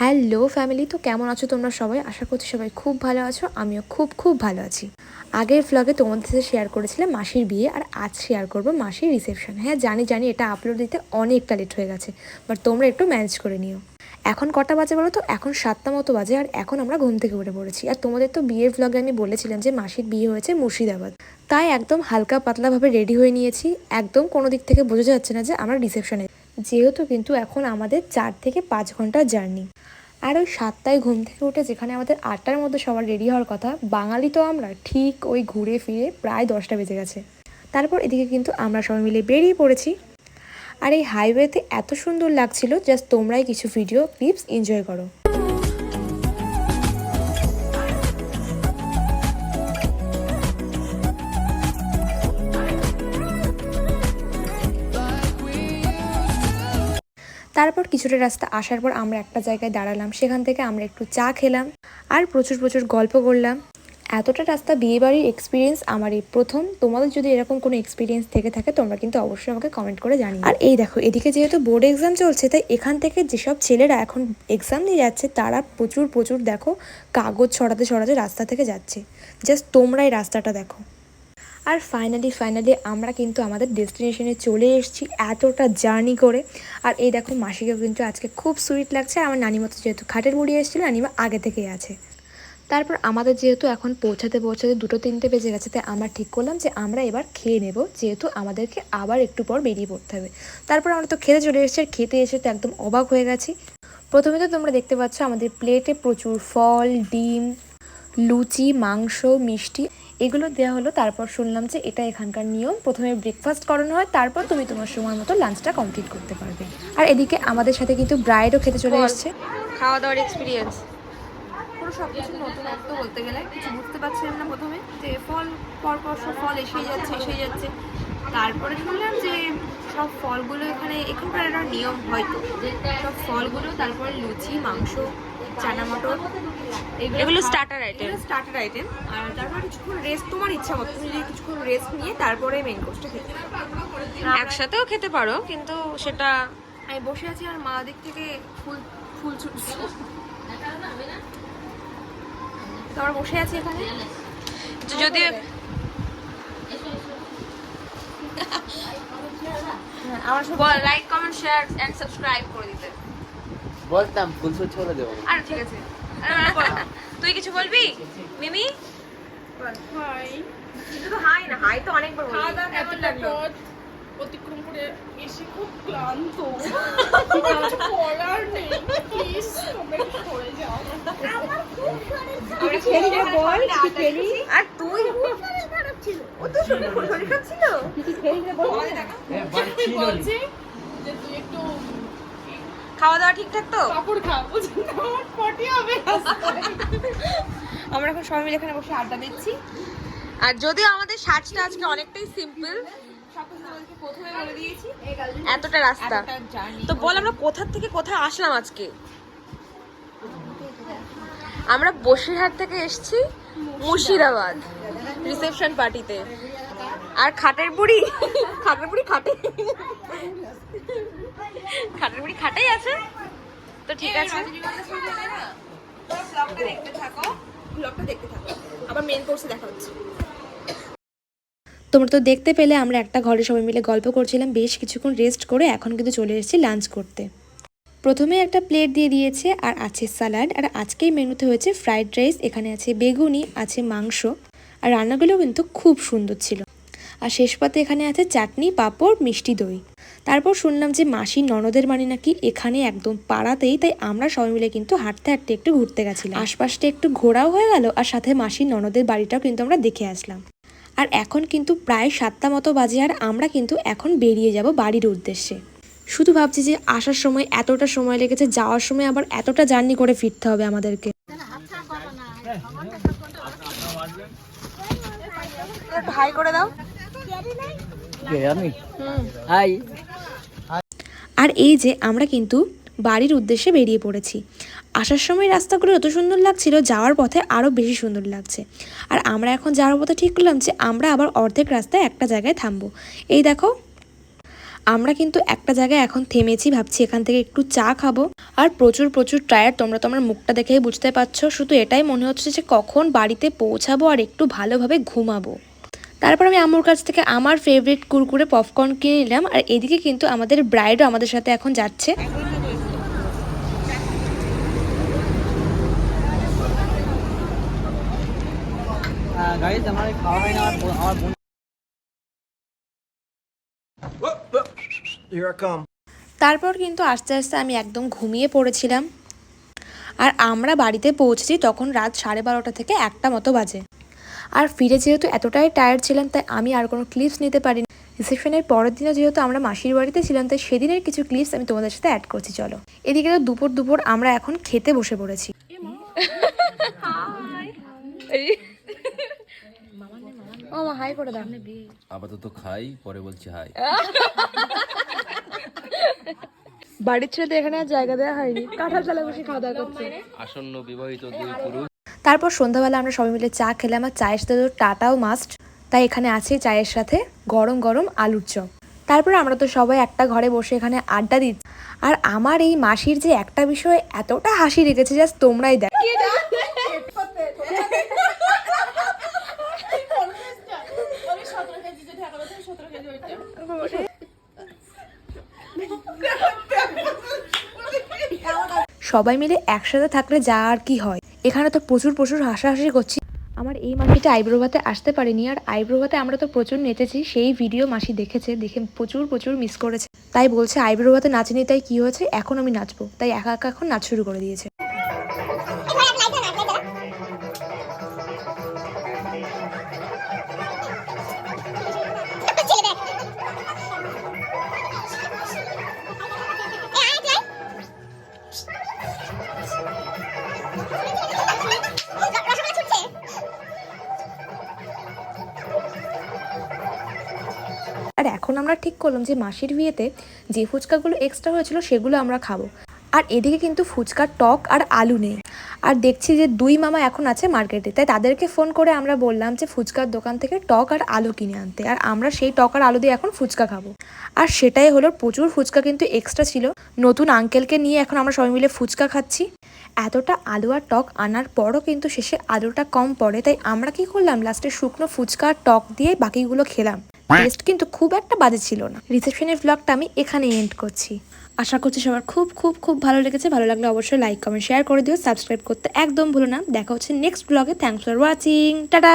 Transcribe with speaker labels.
Speaker 1: Hello family, তো কেমন আছো তোমরা সবাই? আশা করছি সবাই খুব ভালো আছো, আমিও খুব খুব ভালো আছি। আগের ফ্লগে তোমাদের সাথে শেয়ার করেছিলাম মাসির বিয়ে, আর আজ শেয়ার করব মাসির রিসেপশন হ্যাঁ জানি জানি এটা আপলোড দিতে অনেকটা লেট হয়ে গেছে বাট তোমরা একটু ম্যানেজ করে নিও। এখন কটা বাজে বলো তো? এখন সাতটা মতো বাজে, আর এখন আমরা ঘুম থেকে উঠে পড়েছি। আর তোমাদের তো বিয়ের ভ্লগে আমি বলেছিলাম যে মাসির বিয়ে হয়েছে মুর্শিদাবাদ। তাই একদম হালকা পাতলাভাবে রেডি হয়ে নিয়েছি। একদম কোনো দিক থেকে বোঝা যাচ্ছে না যে আমরা রিসেপশনে যেহেতু কিন্তু এখন আমাদের চার থেকে পাঁচ ঘণ্টার জার্নি। আর ওই সাতটায় ঘুম থেকে উঠে যেখানে আমাদের আটটার মধ্যে সবার রেডি হওয়ার কথা, বাঙালি তো আমরা ঠিক ওই ঘুরে ফিরে প্রায় দশটা বেজে গেছে। তারপর এদিকে কিন্তু আমরা সবাই মিলে বেরিয়ে পড়েছি। আর এই হাইওয়েতে এত সুন্দর লাগছিল জাস্ট তোমরাই কিছু ভিডিও ক্লিপস এনজয় করো। তারপর কিছুটা রাস্তা আসার পর আমরা একটা জায়গায় দাঁড়ালাম। সেখান থেকে আমরা একটু চা খেলাম আর প্রচুর প্রচুর গল্প করলাম। এতটা রাস্তা বিয়েবাড়ির এক্সপিরিয়েন্স আমার এই প্রথম। তোমাদের যদি এরকম কোনো এক্সপিরিয়েন্স থেকে থাকে, তোমরা কিন্তু অবশ্যই আমাকে কমেন্ট করে জানি আর এই দেখো, এদিকে যেহেতু বোর্ড এক্সাম চলছে, তাই এখান থেকে যেসব ছেলেরা এখন এক্সাম দিয়ে যাচ্ছে, তারা প্রচুর প্রচুর দেখো কাগজ ছড়াতে ছড়াতে রাস্তা থেকে যাচ্ছে। জাস্ট তোমরা এই রাস্তাটা দেখো। আর ফাইনালি ফাইনালি আমরা কিন্তু আমাদের ডেস্টিনেশনে চলে এসেছি এতটা জার্নি করে। আর এই দেখো মাসিকেও কিন্তু আজকে খুব সুইট লাগছে। আমার নানিমা তো যেহেতু খাটের বুড়ি এসেছিল, নানিমা আগে থেকেই আছে। তারপর আমাদের যেহেতু এখন পৌঁছাতে পৌঁছাতে দুটো তিনটে বেজে গেছে, তাই আমরা ঠিক করলাম যে আমরা এবার খেয়ে নেব, যেহেতু আমাদেরকে আবার একটু পর বেরিয়ে পড়তে হবে। তারপর আমরা তো খেতে চলে এসেছি, আর খেতে এসে তো একদম অবাক হয়ে গেছি। প্রথমে তো তোমরা দেখতে পাচ্ছ আমাদের প্লেটে প্রচুর ফল, ডিম, লুচি, মাংস, মিষ্টি এগুলো দেওয়া হলো তারপর শুনলাম যে এটা এখানকার নিয়ম। প্রথমে ব্রেকফাস্ট করানো হয় তারপর তুমি তোমার সময় মতো লাঞ্চটা কমপ্লিট করতে পারবে। আর এদিকে আমাদের সাথে কিন্তু ব্রাইডও খেতে চলে এসছে।
Speaker 2: খাওয়া দাওয়ার এক্সপিরিয়েন্স
Speaker 3: পুরো সব কিছু নতুনত্ব বলতে গেলে কিছু বুঝতে পারছিলাম না প্রথমে যে ফল পরপর সব ফল এসেই যাচ্ছে এসেই যাচ্ছে। তারপরে শুনলাম যে সব ফলগুলো এখানে এখানকার একটা নিয়ম হয়তো সব ফলগুলো তারপরে লুচি মাংস চানা মটর
Speaker 2: এগুলো starter item।
Speaker 3: স্টার্টার আইটেম আর তারপরে কিছুক্ষণ রেস্ট তোমার ইচ্ছা মতো তুমি যদি কিছুক্ষণ রেস্ট নিয়ে তারপরে মেন কোর্সটা খেতে
Speaker 2: একসাথেও খেতে পারো কিন্তু সেটা
Speaker 3: আমি বসে আছি আর মা দিক থেকে ফুল ফুল ছুটছে। তো আমরা বসে আছি এখানে।
Speaker 2: যদি
Speaker 3: হ্যাঁ, আমার সব
Speaker 2: বল like comment share and subscribe করে দিতে।
Speaker 4: বলতাম ফুলসু ছোড়ে দেবো।
Speaker 2: আর ঠিক আছে। বল। তুই কিছু বলবি? মিমি?
Speaker 3: হাই
Speaker 2: তো হাই না হাই তো অনেকবার
Speaker 3: দাওয়া কেমন লাগল।
Speaker 5: অতিক্রম করে এসে খুব ক্লান্ত। কিছু করার নেই। প্লিজ তোমরা একটু সরে যাও।
Speaker 3: আমরা খেলি রে বল কি খেলি।
Speaker 2: আর তুই
Speaker 5: বলছে যে তুই একটু
Speaker 2: খাওয়া দাওয়া ঠিকঠাক তো?
Speaker 5: কাপড় খা বলছি পটি হবে।
Speaker 3: আমরা এখন সবাই মিলে এখানে বসে আড্ডা দিচ্ছি।
Speaker 2: আর যদিও আমাদের সাজটা আজকে অনেকটাই সিম্পল এতটা রাস্তা। তো বল আমরা কোথা থেকে কোথায় আসলাম আজকে? আমরা বসিরহাট থেকে এসছি মুর্শিদাবাদ। রিসেপশন পার্টিতে। আর খাটের বুড়ি? খাটের বুড়ি খাটে। খাটের বুড়ি খাটেই আছে। তো ঠিক আছে।
Speaker 3: রজনীগন্ধা শুরু করে না? ব্লগটা দেখতে থাকো। ব্লগটা দেখতে থাকো। আবার মেন কোর্সে দেখা হচ্ছে।
Speaker 1: তোমরা তো দেখতে পেলে আমরা একটা ঘরে সবাই মিলে গল্প করছিলাম বেশ কিছুক্ষণ রেস্ট করে এখন কিন্তু চলে এসেছি লাঞ্চ করতে। প্রথমে একটা প্লেট দিয়ে দিয়েছে আর আছে স্যালাড আর আজকেই মেনুতে হয়েছে ফ্রাইড রাইস এখানে আছে বেগুনি আছে মাংস আর রান্নাগুলো কিন্তু খুব সুন্দর ছিল। আর শেষ পাতে এখানে আছে চাটনি, পাঁপড়, মিষ্টি দই। তারপর শুনলাম যে মাসি ননদের মানে নাকি এখানে একদম পাড়াতেই, তাই আমরা সবাই মিলে কিন্তু হাঁটতে হাঁটতে একটু ঘুরতে গেছিলাম। আশপাশটা একটু ঘোরাও হয়ে গেল আর সাথে মাসির ননদের বাড়িটাও কিন্তু আমরা দেখে আসলাম। আর এখন কিন্তু প্রায় সাতটা মতো বাজে আর আমরা কিন্তু এখন বেরিয়ে যাব বাড়ির উদ্দেশ্যে। শুধু ভাবছি যে আসার সময় এতটা সময় লেগেছে, যাওয়ার সময় আবার এতটা জার্নি করে ফিরতে হবে আমাদেরকে।
Speaker 2: হাই করে দাও।
Speaker 4: আমি? হাই।
Speaker 1: আর এই যে আমরা কিন্তু বাড়ির উদ্দেশ্যে বেরিয়ে পড়েছি। আসার সময় রাস্তাগুলো এত সুন্দর লাগছিল যাওয়ার পথে আরও বেশি সুন্দর লাগছে। আর আমরা এখন যাওয়ার পথে ঠিক করলাম যে আমরা আবার অর্ধেক রাস্তায় একটা জায়গায় থামবো। এই দেখো আমরা কিন্তু একটা জায়গায় এখন থেমেছি ভাবছি এখান থেকে একটু চা খাব। আর প্রচুর প্রচুর টায়ার তোমরা তোমার মুখটা দেখেই বুঝতে পারছ। শুধু এটাই মনে হচ্ছে যে কখন বাড়িতে পৌঁছাবো আর একটু ভালোভাবে ঘুমাবো। তারপর আমি আম্মুর কাছ থেকে আমার ফেভারিট কুরকুরে পপকর্ন কিনে নিলাম। আর এদিকে কিন্তু আমাদের ব্রাইডও আমাদের সাথে এখন যাচ্ছে।
Speaker 4: আমার খাওয়া হয় না আমার.
Speaker 1: তারপর কিন্তু আস্তে আস্তে আমি একদম ঘুমিয়ে পড়েছিলাম। আর আমরা বাড়িতে পৌঁছেছি তখন রাত সাড়ে বারোটা থেকে একটা মতো বাজে। আর ফিরে যেহেতু এতটাই টায়ার্ড ছিলাম তাই আমি আর কোনো ক্লিপস নিতে পারিনি। রিসেপশনের পরের দিনও যেহেতু আমরা মাসির বাড়িতে ছিলাম তাই সেদিনের কিছু ক্লিপস আমি তোমাদের সাথে অ্যাড করছি চলো। এদিকে তো দুপুর দুপুর আমরা এখন খেতে বসে পড়েছি। ও হাই করে দাও।
Speaker 6: আপাতত খাই পরে বলছি হাই
Speaker 1: বাড়ির ছেড়ে তো এখানে আর জায়গা দেওয়া হয়নি। কাঁঠাল চালে বসে খাওয়া দাওয়া করছে।
Speaker 6: আসন্ন বিবাহিত দুই পুরুষ।
Speaker 1: তারপর সন্ধ্যাবেলা আমরা সবাই মিলে চা খেলাম আর চায়ের সাথে তো টাটাও মাস্ট তাই এখানে আছে চায়ের সাথে গরম গরম আলুর চপ। তারপর আমরা তো সবাই একটা ঘরে বসে এখানে আড্ডা দিচ্ছি। আর আমার এই মাসির যে একটা বিষয়ে এতটা হাসি রেখেছে জাস্ট তোমরাই দেখ। সবাই মিলে একসাথে থাকলে যা আর কি হয়। এখানে তো প্রচুর প্রচুর হাসাহাসি করছি। আমার এই মাসিটা আইব্রো ভাতে আসতে পারেনি আর আইব্রো ভাতে আমরা তো প্রচুর নেচেছি, সেই ভিডিও মাসি দেখেছে, দেখে প্রচুর প্রচুর মিস করেছে। তাই বলছে আইব্রো ভাতে নাচেনি, তাই কি হয়েছে? এখন আমি নাচবো। তাই একা একা এখন নাচ শুরু করে দিয়েছে। আমরা ঠিক করলাম যে মাসির বিয়েতে যে ফুচকাগুলো এক্সট্রা হয়েছিল সেগুলো আমরা খাব। আর এদিকে কিন্তু ফুচকার টক আর আলু নেই। আর দেখছি যে দুই মামা এখন আছে মার্কেটে, তাই তাদেরকে ফোন করে আমরা বললাম যে ফুচকার দোকান থেকে টক আর আলু কিনে আনতে। আর আমরা সেই টক আর আলু দিয়ে এখন ফুচকা খাব। আর সেটাই হলো প্রচুর ফুচকা কিন্তু এক্সট্রা ছিল। নতুন আঙ্কেলকে নিয়ে এখন আমরা সবাই মিলে ফুচকা খাচ্ছি। এতটা আলু আর টক আনার পরও কিন্তু শেষে আলুটা কম পড়ে, তাই আমরা কি করলাম? লাস্টে শুকনো ফুচকা টক দিয়ে বাকিগুলো খেলাম। টেস্ট কিন্তু খুব একটা বাজে ছিল না। রিসেপশনের ব্লগটা আমি এখানে এন্ড করছি। আশা করছি সবার খুব খুব খুব ভালো লেগেছে। ভালো লাগলে অবশ্যই লাইক কমেন্ট শেয়ার করে দিও। সাবস্ক্রাইব করতে একদম ভুলো না। দেখা হচ্ছে নেক্সট ব্লগে থ্যাংকস ফর ওয়াচিং টাটা